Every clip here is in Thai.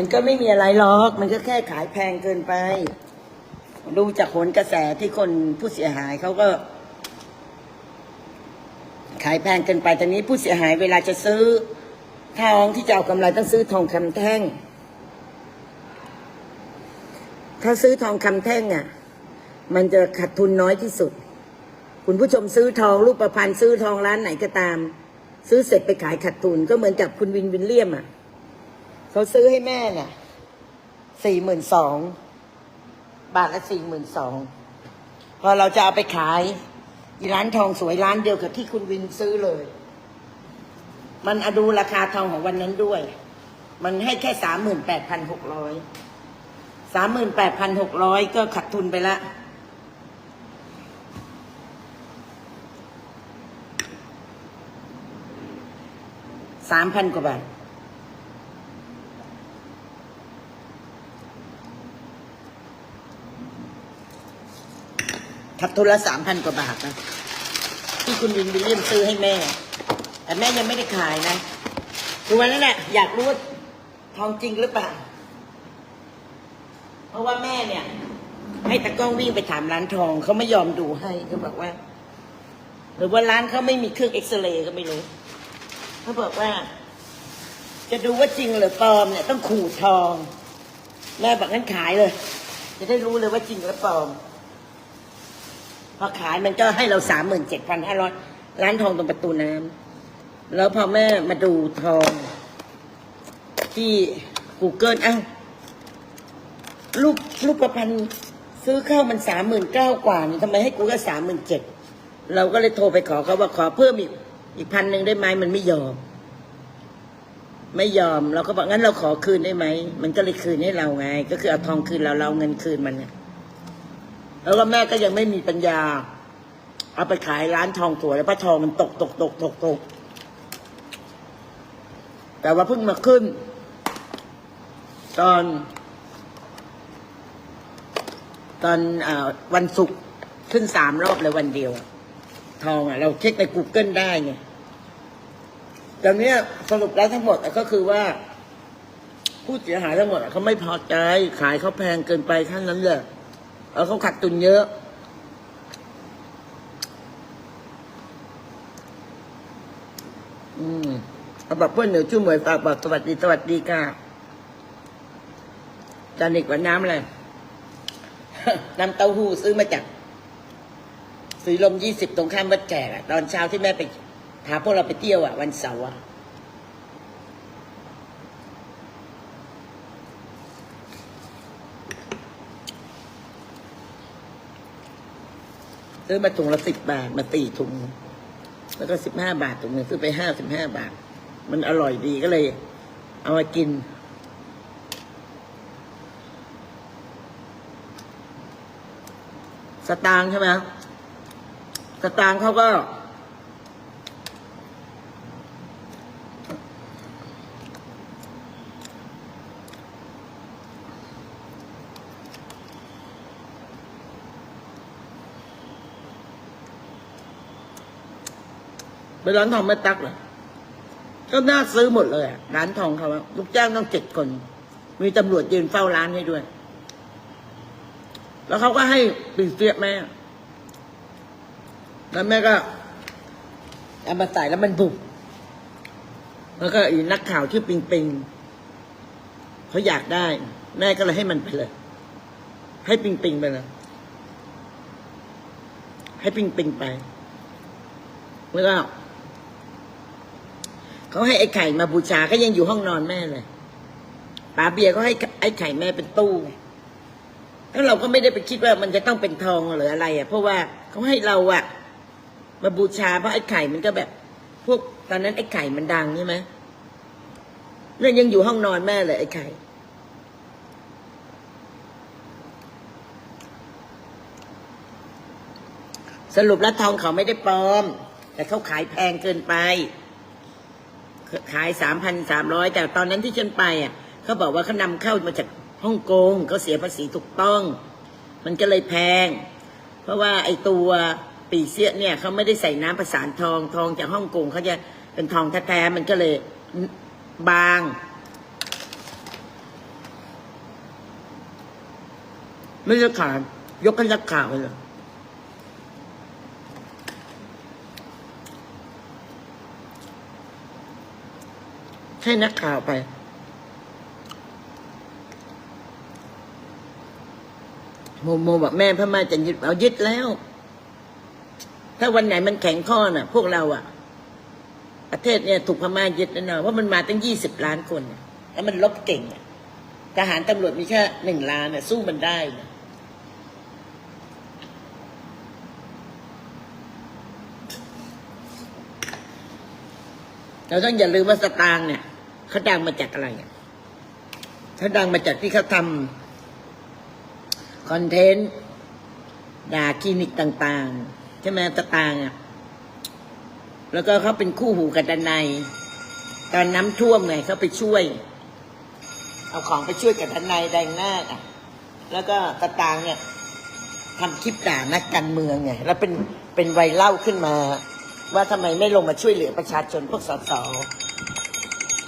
มันก็ไม่มีอะไรหรอก มันก็แค่ขายแพงเกินไป ดูจากผลกระแสที่คนผู้เสียหายเขาก็ ขายแพงเกินไปตอนนี้ผู้เสียหายเวลาจะซื้อทองที่จะเอากำไรต้องซื้อทองคำแท่ง ถ้าซื้อทองคำแท่งอะ มันจะขาดทุนน้อยที่สุด คุณผู้ชมซื้อทองรูปประพันธ์ซื้อทองร้านไหนก็ตาม ซื้อเสร็จไปขายขาดทุนก็เหมือนกับคุณวินวินเลียมอะ เขาซื้อให้แม่เนี่ยสี่หมื่นสองบาทละสี่หมื่นสองพอเราจะเอาไปขายร้านทองสวยร้านเดียวกับที่คุณวินซื้อเลย มันอดูราคาทองของวันนั้นด้วย มันให้แค่สามหมื่นแปดพันหกร้อยสามหมื่นแปดพันหกร้อยก็ขาดทุนไปละสามพันกว่าบาท ขัดทุนละสามพันกว่าบาทนะที่คุณวินวิลเลียมซื้อให้แม่ แต่แม่ยังไม่ได้ขายนะคือวันนั้นแหละอยากรู้ว่าทองจริงหรือเปล่า เพราะว่าแม่เนี่ย ให้ตะกล้องวิ่งไปถามร้านทองเขาไม่ยอมดูให้เขาบอกว่า หรือว่าร้านเขาไม่มีเครื่องเอ็กซเรย์ก็ไม่รู้เขาบอกว่า จะดูว่าจริงหรือปลอมเนี่ยต้องขูดทอง แม่บอกงั้นขายเลย จะได้รู้เลยว่าจริงหรือปลอม พอขายมันก็ให้เราสามหมื่นเจ็ดพันห้าร้อยร้านทองตรงประตูน้ำแล้วพอแม่มาดูทองที่ Google อ้าวลูกลูกประพันธ์ซื้อเข้ามันสามหมื่นเก้ากว่านี่ทำไมให้กูก็สามหมื่นเจ็ดเราก็เลยโทรไปขอเขาว่าขอเพิ่มอีกอีกพันหนึ่งได้ไหมมันไม่ยอม ไม่ยอมเราก็บอกงั้นเราขอคืนได้ไหมมันก็เลยคืนให้เราไง ก็คือเอาทองคืนเราเราเอาเงินคืนมันเนี่ย แล้วก็แม่ก็ยังไม่มีปัญญา เอาไปขายร้านทองตัวแล้วพราะทองมันตกตกตกตกตกแต่ว่าเพิ่งมาขึ้น ตอน ตอนอวันศุกร์ขึ้นสามรอบเลยวันเดียว ทองอะ เราเช็คใน Google ได้ไงตอนนี้สรุปแล้วทั้งหมดก็คือว่า ผู้เสียหายทั้งหมดเขาไม่พอใจขายเขาแพงเกินไปท่านนั้นเลย แล้วเขาขัดตุนเยอะอืมเอาบอกเพื่อนหนูชื่อหมยฝากบอกสวัสดีสวัสดีค่ะจานิกว่าน้ำอะไรน้ำเต้าหู้ซื้อมาจากสีลมยี่สิบตรงข้ามวัดแขกอะตอนเช้าที่แม่ไปพาพวกเราไปเที่ยวอะวันเสาร์อะ ซื้อมาถุงละสิบบาท มาตีถุง แล้วก็สิบห้าบาทถุงหนึ่งซื้อไปห้าสิบห้าบาท มันอร่อยดีก็เลย เอามากิน สตางค์ใช่ไหมสตางค์เขาก็ ไปร้านทองแม่ตักเหรอก็น่าซื้อหมดเลยอะร้านทองเขาลูกจ้างต้องเจ็ดคน มีตำรวจยืนเฝ้าร้านให้ด้วย แล้วเขาก็ให้ปีเสียแม่ แล้วแม่ก็เอามาใส่แล้วมันบุบแล้วก็อีนักข่าวชื่ปิงปิงเขาอยากได้ แม่ก็เลยให้มันไปเลย ให้ปิงปิงไปเลยให้ปิงปิงไปแล้วก็ เขาให้ไอ้ไข่มาบูชาก็ยังอยู่ห้องนอนแม่เลยป้าเบียร์ก็ให้ไอ้ไข่แม่เป็นตู้แล้วเราก็ไม่ได้ไปคิดว่ามันจะต้องเป็นทองหรืออะไร อะ เพราะว่าเขาให้เราอะ มาบูชาเพราะไอ้ไข่มันก็แบบ พวกตอนนั้นไอ้ไข่มันดังใช่ไหมเนี่ยยังอยู่ห้องนอนแม่เลยไอ้ไข่สรุปแล้วทองเขาไม่ได้ปลอม แต่เขาขายแพงเกินไป ขายสามพันสามร้อยแต่ตอนนั้นที่ฉันไปอะเขาบอกว่าเขานำเข้ามาจากฮ่องกงเขาเสียภาษีถูกต้อง มันก็เลยแพง เพราะว่าไอตัวปีเสียเนี่ยเขาไม่ได้ใส่น้ำประสานทองทองจากฮ่องกงเขาจะเป็นทองแท้ๆมันก็เลยบางไม่ราคายกกันราคาวเลย ให้นักข่าวไป โมโมบอกแม่พม่าจะยึดเอายึดแล้ว ถ้าวันไหนมันแข็งข้อน่ะ พวกเราอะประเทศเนี่ยถูกพม่ายึดแน่นอนเพรามันมาตั้งยี่สิบล้านคน แล้วมันลบเก่งทหารตำรวจมีแค่หนึ่งล้านน่ะสู้มันได้นะ เราต้องอย่าลืมว่าสตางค์เนี่ยเขาดังมาจากอะไรอะเขาดังมาจากที่เขาทำคอนเทนต์ด่าคลินิกต่าง ๆ ใช่ไหมสตางค์อะแล้วก็เขาเป็นคู่หูกับดนายตอนน้ำท่วมไงเขาไปช่วย เอาของไปช่วยกับดนายแดงหน้าอะ แล้วก็ตะตางเนี่ยทำคลิปด่านักการเมืองไงแล้วเป็นเป็นไวรัลขึ้นมา ว่าทำไมไม่ลงมาช่วยเหลือประชาชนพวกสส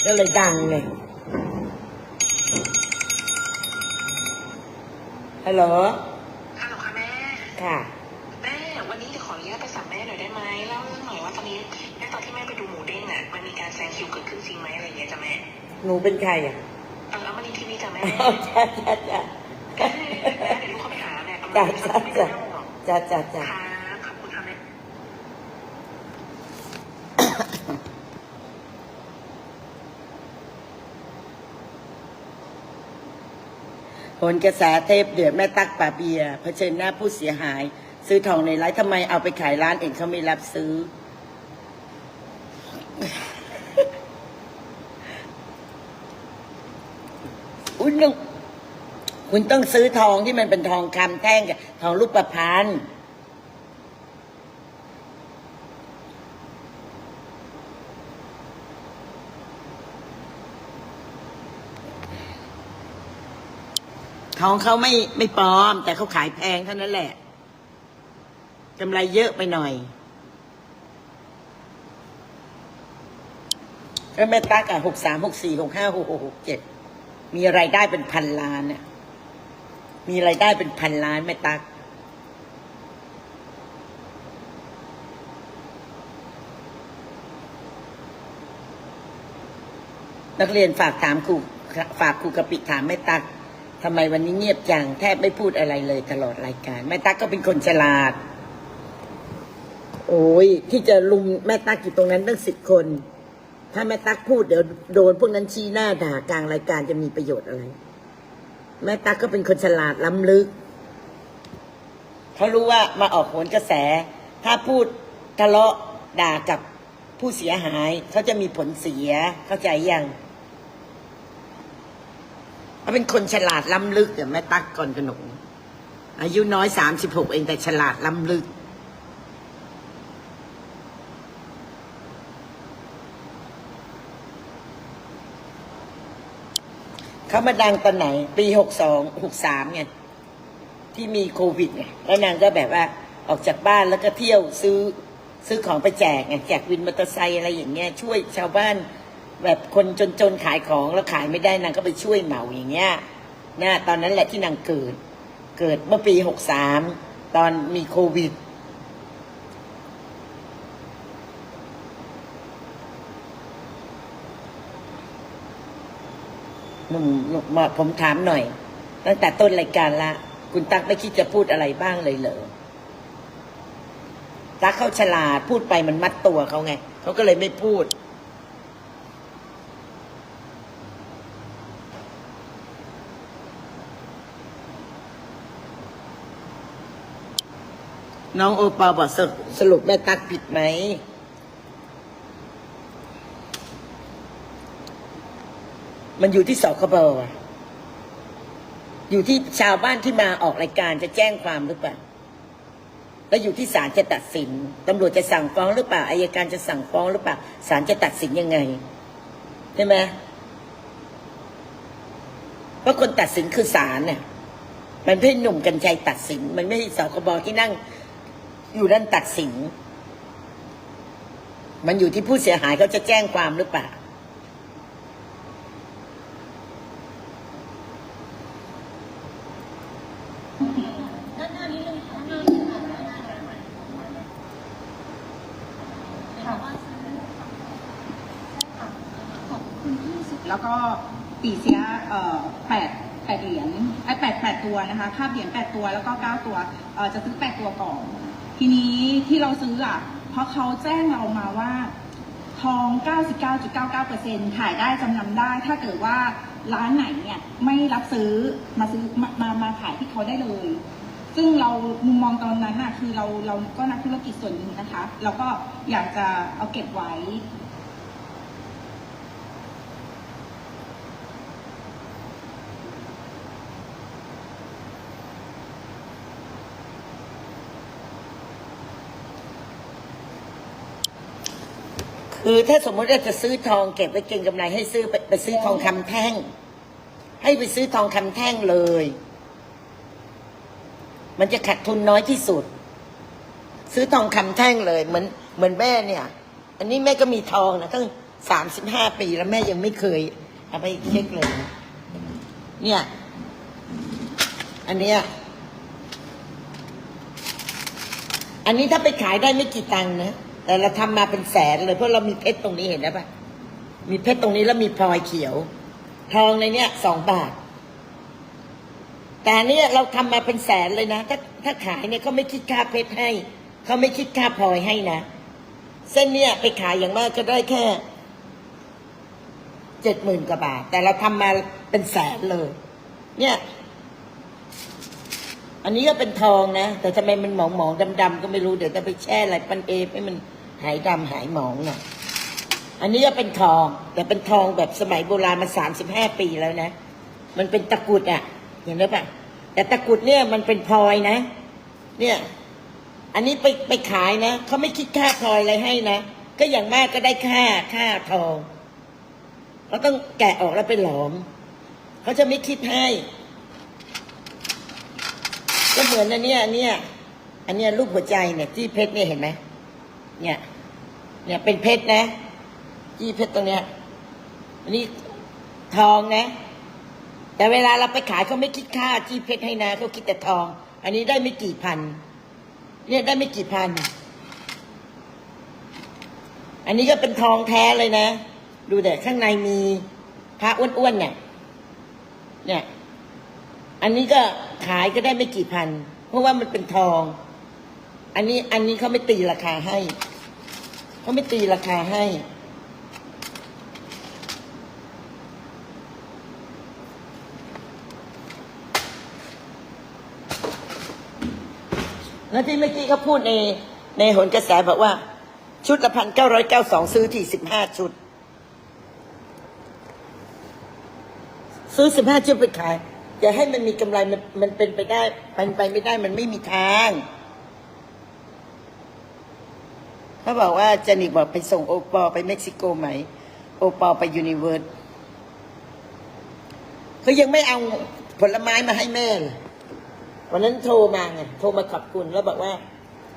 ก็เลยดังไงฮัลโหลฮัลโหลค่ะแม่ ค่ะ แม่ วันนี้จะขออนุญาตไปสัมแม่หน่อยได้ไหมเล่าเรื่องหน่อยว่าตอนนี้แม่ตอนที่แม่ไปดูหมูเด้งอะมันมีการแซงคิวเกิดขึ้นจริงไหมอะไรอย่างเงี้ยจ้ะแม่หนูเป็นใครอะเออแล้วมันมีทีวีจ้ะแม่อ้าวจ้าจ้าจ้าแม่เดี๋ยวลูกเข้าไปหาแม่จ้าจ้าจ้าจ้าจ้าจ้า ค่ะขอบคุณค่ะแม่ ผลกระแสเทพเดือดแม่ตักป่าเบียเผชิญหน้าผู้เสียหาย ซื้อทองในไลฟ์ทำไมเอาไปขายร้านเองเขาไม่รับซื้อ อุ้ยนึงคุณต้องซื้อทองที่มันเป็นทองคำแท่งกับทองรูปประพันธ์ ทองเขาไม่ไม่ปลอม แต่เขาขายแพงเท่านั้นแหละกำไรเยอะไปหน่อยก็แม่ตักอะหกสามหกสี่หกห้าหกหกหกเจ็ดมีรายได้เป็นพันล้านเนี่ยมีรายได้เป็นพันล้านแม่ตักนักเรียนฝากถามครูฝากครูกะปิถามแม่ตัก ทำไมวันนี้เงียบจังแทบไม่พูดอะไรเลยตลอดรายการ แม่ตั๊กก็เป็นคนฉลาด โอ้ยที่จะลุมแม่ตั๊กอยู่ตรงนั้นตั้งสิบคน ถ้าแม่ตั๊กพูดเดี๋ยวโดนพวกนั้นชี้หน้าด่ากลางรายการจะมีประโยชน์อะไร แม่ตั๊กก็เป็นคนฉลาดล้ำลึกเขารู้ว่ามาออกโหนกระแส ถ้าพูดทะเลาะด่ากับผู้เสียหายเขาจะมีผลเสียเข้าใจยัง เขาเป็นคนฉลาดล้ำลึกอย่างแม่ตั๊กก่อนขนมอายุน้อยสามสิบหกเองแต่ฉลาดล้ำลึก เขามาดังตอนไหน ปีหกสองหกสามไงที่มีโควิดไงแล้วนางก็แบบว่าออกจากบ้านแล้วก็เที่ยวซื้อซื้อของไปแจกไงแจกวินมอเตอร์ไซค์อะไรอย่างเงี้ยช่วยชาวบ้าน แบบคนจนๆขายของแล้วขายไม่ได้นางก็ไปช่วยเหมาอย่างเงี้ยนะตอนนั้นแหละที่นางเกิด เกิดเมื่อปีหกสามตอนมีโควิด หนุ่มหนุ่มมาผมถามหน่อย ตั้งแต่ต้นรายการละ คุณตั๊กไม่คิดจะพูดอะไรบ้างเลยเหรอตั๊กเขาฉลาดพูดไปมันมัดตัวเขาไงเขาก็เลยไม่พูด น้องโอปอลบอกสรุปสรุปแม่ตักผิดไหม มันอยู่ที่สคบอะอยู่ที่ชาวบ้านที่มาออกรายการจะแจ้งความหรือเปล่า แล้วอยู่ที่ศาลจะตัดสินตำรวจจะสั่งฟ้องหรือเปล่าอายการจะสั่งฟ้องหรือเปล่าศาลจะตัดสินยังไงใช่ไหมเพราะคนตัดสินคือศาลเนี่ยมันไม่ใช่หนุ่มกัญชัยตัดสิน มันไม่ใช่สคบที่นั่ง อยู่ด้านตัดสิน มันอยู่ที่ผู้เสียหายเขาจะแจ้งความหรือเปล่า แล้วก็ปีเสียเแปดแปดเหรียญไอ้แปดแปดตัวนะคะคาบเหรียญแปดตัวแล้วก็เก้าตัวจะซื้อแปดตัวก่อน ทีนี้ที่เราซื้ออะ เพราะเขาแจ้งเรามาว่า ทอง 99.99%ขายได้จำนำได้ ถ้าเกิดว่าร้านไหนเนี่ยไม่รับซื้อมาซื้อมามามาขายที่เขาได้เลย ซึ่งเรามุมมองตอนนั้นน่ะคือเราเราก็นักธุรกิจส่วนหนึ่งนะคะ เราก็อยากจะเอาเก็บไว้ คือถ้าสมมติว่าจะซื้อทองเก็บไว้เก็งกำไรให้ซื้อไปไปซื้อทองคำแท่ง ให้ไปซื้อทองคำแท่งเลย มันจะขาดทุนน้อยที่สุด ซื้อทองคำแท่งเลย เหมือนเหมือนแม่เนี่ย อันนี้แม่ก็มีทองนะตั้งสามสิบห้าปีแล้วแม่ยังไม่เคยเอาไปเช็คเลย เนี่ย อันเนี้ยอันนี้ถ้าไปขายได้ไม่กี่ตังค์นะ แต่เราทำมาเป็นแสนเลยเพราะเรามีเพชรตรงนี้เห็นไหมปะมีเพชรตรงนี้แล้วมีพลอยเขียว ทองในเนี้ยสองบาท แต่เนี้ยเราทำมาเป็นแสนเลยนะถ้าถ้าขายเนี่ยเขาไม่คิดค่าเพชรให้เขาไม่คิดค่าพลอยให้นะเส้นเนี้ยไปขายอย่างมากก็ได้แค่เจ็ดหมื่นกว่าบาท แต่เราทำมาเป็นแสนเลย เนี่ย อันนี้ก็เป็นทองนะ แต่ทำไมมันหมองหมองดำๆก็ไม่รู้ เดี๋ยวจะไปแช่อะไรปันเอให้มัน หายดำหายหมองหน่อยอันนี้ก็เป็นทอง แต่เป็นทองแบบสมัยโบราณมาสามสิบห้าปีแล้วนะ มันเป็นตะกุดอะเห็นไหมปะแต่ตะกุดเนี่ยมันเป็นพลอยนะ เนี่ย อันนี้ไปไปขายนะเขาไม่คิดค่าพลอยอะไรให้นะก็อย่างมากก็ได้ค่าค่าทองเขาต้องแกะออกแล้วไปหลอมเขาจะไม่คิดให้ ก็เหมือนอันเนี้ยอันเนี้ยอันเนี้ยรูปหัวใจเนี่ยที่เพชรเนี่ยเห็นไหม เนี่ย เนี่ยเป็นเพชรนะที่เพชรตรงเนี้ย อันนี้ทองนะ แต่เวลาเราไปขายเขาไม่คิดค่าที่เพชรให้นะเขาคิดแต่ทอง อันนี้ได้ไม่กี่พัน เนี่ยได้ไม่กี่พัน อันนี้ก็เป็นทองแท้เลยนะ ดูแต่ข้างในมีพระอ้วนๆเนี่ย เนี่ย อันนี้ก็ขายก็ได้ไม่กี่พัน เพราะว่ามันเป็นทอง อันนี้อันนี้เขาไม่ตีราคาให้ เขาไม่ตีราคาให้ แล้วที่เมื่อกี้เขาพูดในในหนกระแสบอกว่า ชุดละพันเก้าร้อยเก้าสองซื้อที่สิบห้าชุด ซื้อสิบห้าชุดไปขาย อย่าให้มันมีกำไรมันมันเป็นไปได้มันไปไม่ได้มันไม่มีทาง เขาบอกว่าเจนิกบอกไปส่งโอปอไปเม็กซิโกไหม โอปอไปยูนิเวิร์สเขายังไม่เอาผลไม้มาให้แม่เลยวันนั้นโทรมาไงโทรมาขอบคุณแล้วบอกว่า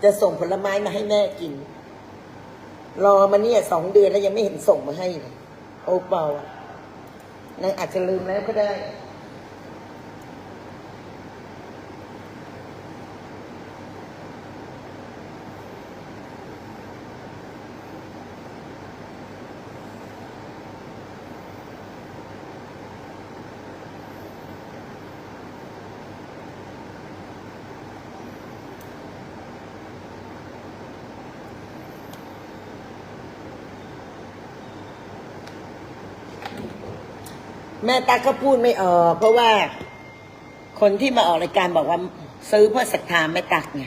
จะส่งผลไม้มาให้แม่กิน รอมาเนี่ยสองเดือนแล้วยังไม่เห็นส่งมาให้เลยโอปออะนางอาจจะลืมแล้วก็ได้ ม่ตั๊กก็พูดไม่ออกเพราะว่าคนที่มาออกรายการบอกว่า ซื้อเพื่อศรัทธาแม่ตั๊กไง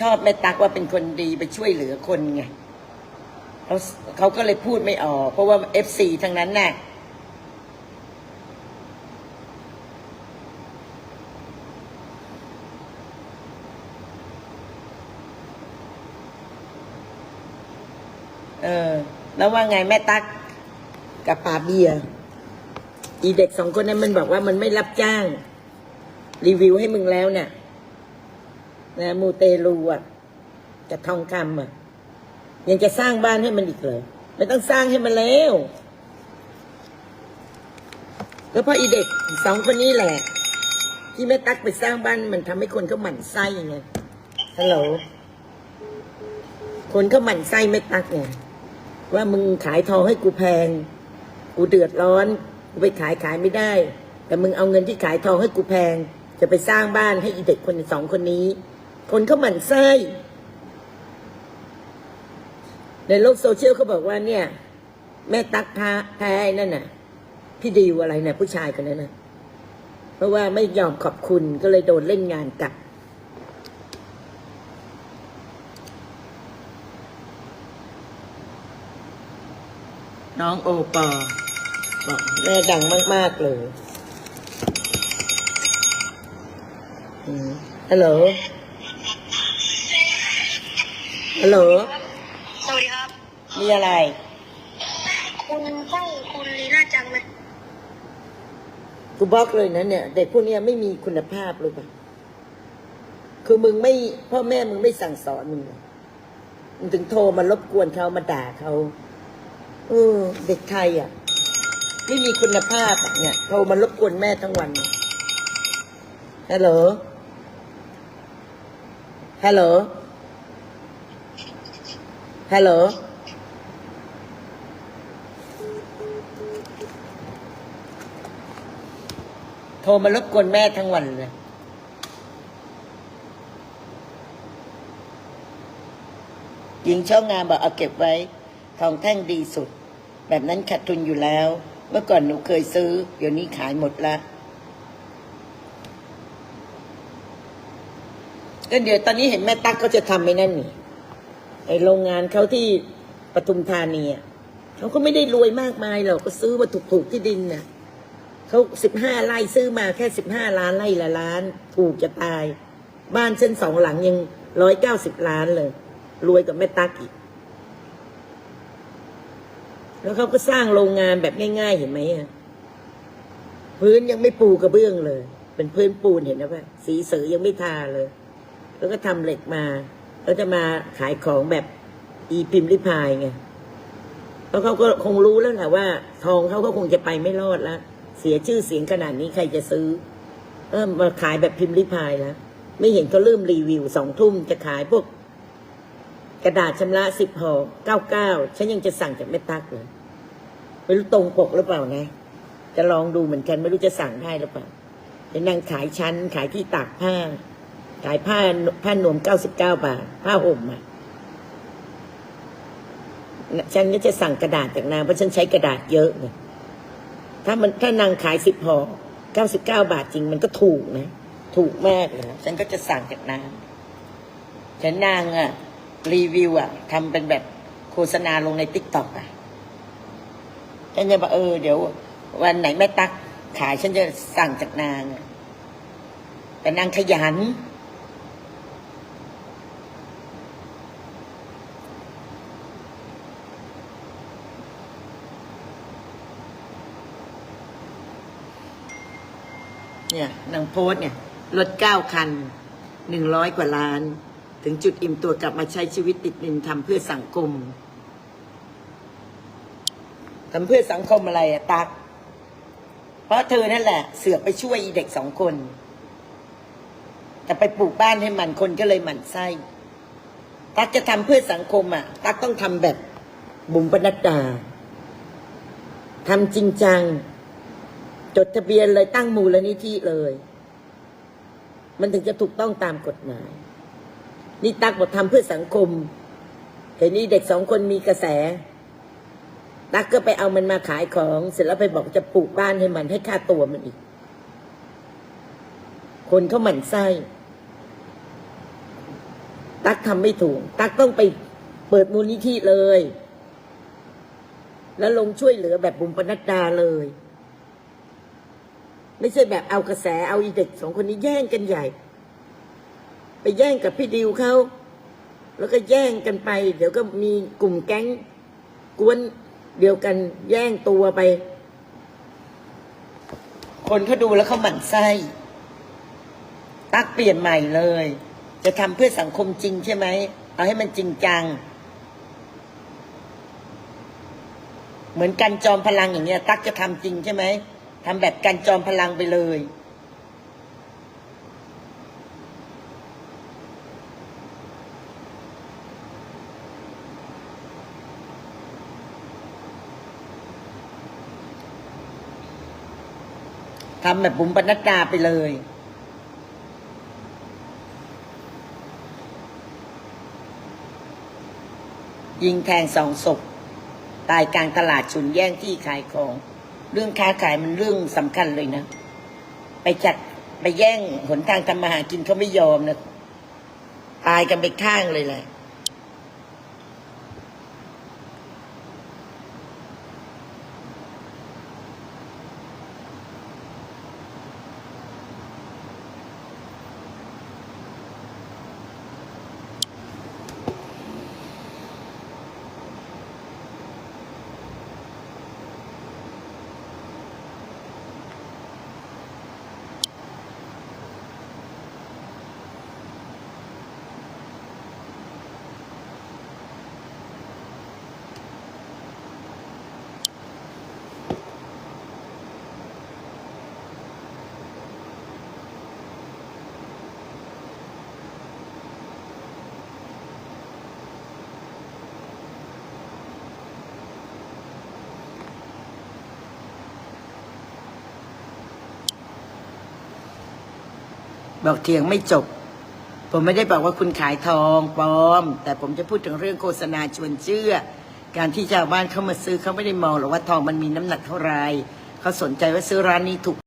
ชอบแม่ตั๊กว่าเป็นคนดีไปช่วยเหลือคนไงเขาเขาก็เลยพูดไม่ออก เพราะว่าเอฟซีทั้งนั้นน่ะเออ แล้วว่าไงแม่ตั๊กกับป่าเบียร์ อีเด็กสองคนนั้นมันบอกว่ามันไม่รับจ้าง รีวิวให้มึงแล้วเนี่ยนะมูเตลูอะกับทองคำอะ ยังจะสร้างบ้านให้มันอีกเลยไม่ต้องสร้างให้มันแล้วก็เพราะอีเด็กสองคนนี้แหละ ที่แม่ตั๊กไปสร้างบ้านมันทำให้คนเขาหมั่นไส้ไงฮัลโหลคนเขาหมั่นไส้แม่ตั๊กไงว่ามึงขายทองให้กูแพง กูเดือดร้อน กูไปขายขายไม่ได้ แต่มึงเอาเงินที่ขายทองให้กูแพง จะไปสร้างบ้านให้อีเด็กคนสองคนนี้ คนเขาหมั่นไส้ในโลกโซเชียลเขาบอกว่าเนี่ย แม่ตักพาแพ้นั่นน่ะ พี่ดิวอะไรนะผู้ชายคนนั้นนะเพราะว่าไม่ยอมขอบคุณก็เลยโดนเล่นงานกลับน้องโอปอ แม่ดังมาก ๆ เลยอืมฮัลโหล ฮัลโหล สวัสดีครับ มีอะไร คุณห้องคุณลีน่าจังไหมกูบล็อกเลยนะเนี่ย เด็กพวกเนี้ยไม่มีคุณภาพเลยปะคือมึงไม่พ่อแม่มึงไม่สั่งสอนมึงเลยมึงถึงโทรมารบกวนเขามาด่าเขาเออเด็กไทยอะ ไม่มีคุณภาพอะเนี่ยโทรมารบกวนแม่ทั้งวันฮัลโหลฮัลโหลฮัลโหลโทรมารบกวนแม่ทั้งวันเลยหญิงช่องงานบอกเอาเก็บไว้ ทองแท่งดีสุด แบบนั้นขาดทุนอยู่แล้ว มื่อก่อนหนูเคยซื้อ เดี๋ยวนี้ขายหมดละก็เดี๋ยวตอนนี้เห็นแม่ตั๊กเขาจะทำไม่นั่นนี่ไอโรงงานเขาที่ปทุมธานีอะเขาก็ไม่ได้รวยมากมายหรอกก็ซื้อมาถูกๆที่ดินน่ะเขาสิบห้าไร่ซื้อมาแค่สิบห้าล้านไร่ละล้าน ถูกจะตาย บ้านเช่นสองหลังยังร้อยเก้าสิบล้านเลย รวยกับแม่ตั๊กอีก แล้วเขาก็สร้างโรงงานแบบง่าย ๆ เห็นไหมอะพื้นยังไม่ปูกระเบื้องเลย เป็นพื้นปูนเห็นไหมว่าสีเสือยังไม่ทาเลย แล้วก็ทำเหล็กมาแล้วจะมาขายของแบบอีพิมพ์ริพายไงแล้วเขาก็คงรู้แล้วแหละว่า ทองเขาก็คงจะไปไม่รอดแล้วเสียชื่อเสียงขนาดนี้ใครจะซื้อ เออมาขายแบบพิมพ์ริพายแล้วไม่เห็นเขาเริ่มรีวิวสองทุ่มจะขายพวก กระดาษชำระสิบห่อเก้าเก้าฉันยังจะสั่งจากแม่ตักเลยไม่รู้ตรงปกหรือเปล่านะ จะลองดูเหมือนกันไม่รู้จะสั่งได้หรือเปล่าเป็นนางขายชั้น ขายที่ตากผ้า ขายผ้าผ้านวมเก้าสิบเก้าบาท ผ้าห่มอะฉันก็จะสั่งกระดาษจากนางเพราะฉันใช้กระดาษเยอะไงถ้ามันถ้านางขายสิบห่อเก้าสิบเก้าบาทจริงมันก็ถูกนะ ถูกมากเลยฉันก็จะสั่งจากนางฉันนางอะ รีวิวอะทำเป็นแบบโฆษณาลงในติ๊กต็อกอะฉันจะบอกเออเดี๋ยว วันไหนแม่ตักขายฉันจะสั่งจากนาง แต่นางขยัน เนี่ยนางโพสเนี่ย รถเก้าคันหนึ่งร้อยกว่าล้าน ถึงจุดอิ่มตัวกลับมาใช้ชีวิตติดดินทำเพื่อสังคมทำเพื่อสังคมอะไรอะตัก เพราะเธอนั่นแหละ เสือกไปช่วยอีเด็กสองคน แต่ไปปลูกบ้านให้มันคนก็เลยหมั่นไส้ ตักจะทำเพื่อสังคมอะตักต้องทำแบบบุ๋มปนัดดาทำจริงจัง จดทะเบียนเลยตั้งมูลนิธิเลย มันถึงจะถูกต้องตามกฎหมาย นี่ตักบอกทำเพื่อสังคมแต่นี่เด็กสองคนมีกระแส ตักก็ไปเอามันมาขายของ เสร็จแล้วไปบอกจะปลูกบ้านให้มันให้ค่าตัวมันอีก คนเขาหมั่นไส้ ตักทำไม่ถูก ตักต้องไปเปิดมูลนิธิเลย แล้วลงช่วยเหลือแบบบุ๋มปนัดดาเลย ไม่ใช่แบบเอากระแสเอาอีเด็กสองคนนี้แย่งกันใหญ่ ไปแย่งกับพี่ดิวเขาแล้วก็แย่งกันไป เดี๋ยวก็มีกลุ่มแก๊งกวนเดียวกันแย่งตัวไป คนเขาดูแล้วเขาหมั่นไส้ ตักเปลี่ยนใหม่เลย จะทำเพื่อสังคมจริงใช่ไหม เอาให้มันจริงจัง เหมือนกันจอมพลังอย่างเงี้ย ตักจะทำจริงใช่ไหมทำแบบกันจอมพลังไปเลย ทำแบบบุ๋มปนัดดาไปเลย ยิงแทงสองศพตายกลางตลาดฉุนแย่งที่ขายของ เรื่องค้าขายมันเรื่องสำคัญเลยนะ ไปจัดไปแย่งหนทางทำมาหากินเขาไม่ยอมนะ ตายกันไปข้างเลยแหละ บอกเถียงไม่จบ ผมไม่ได้บอกว่าคุณขายทองปลอม แต่ผมจะพูดถึงเรื่องโฆษณาชวนเชื่อ การที่ชาวบ้านเข้ามาซื้อเขาไม่ได้มองหรอกว่าทองมันมีน้ำหนักเท่าไหรเขาสนใจว่าซื้อร้านนี้ถูก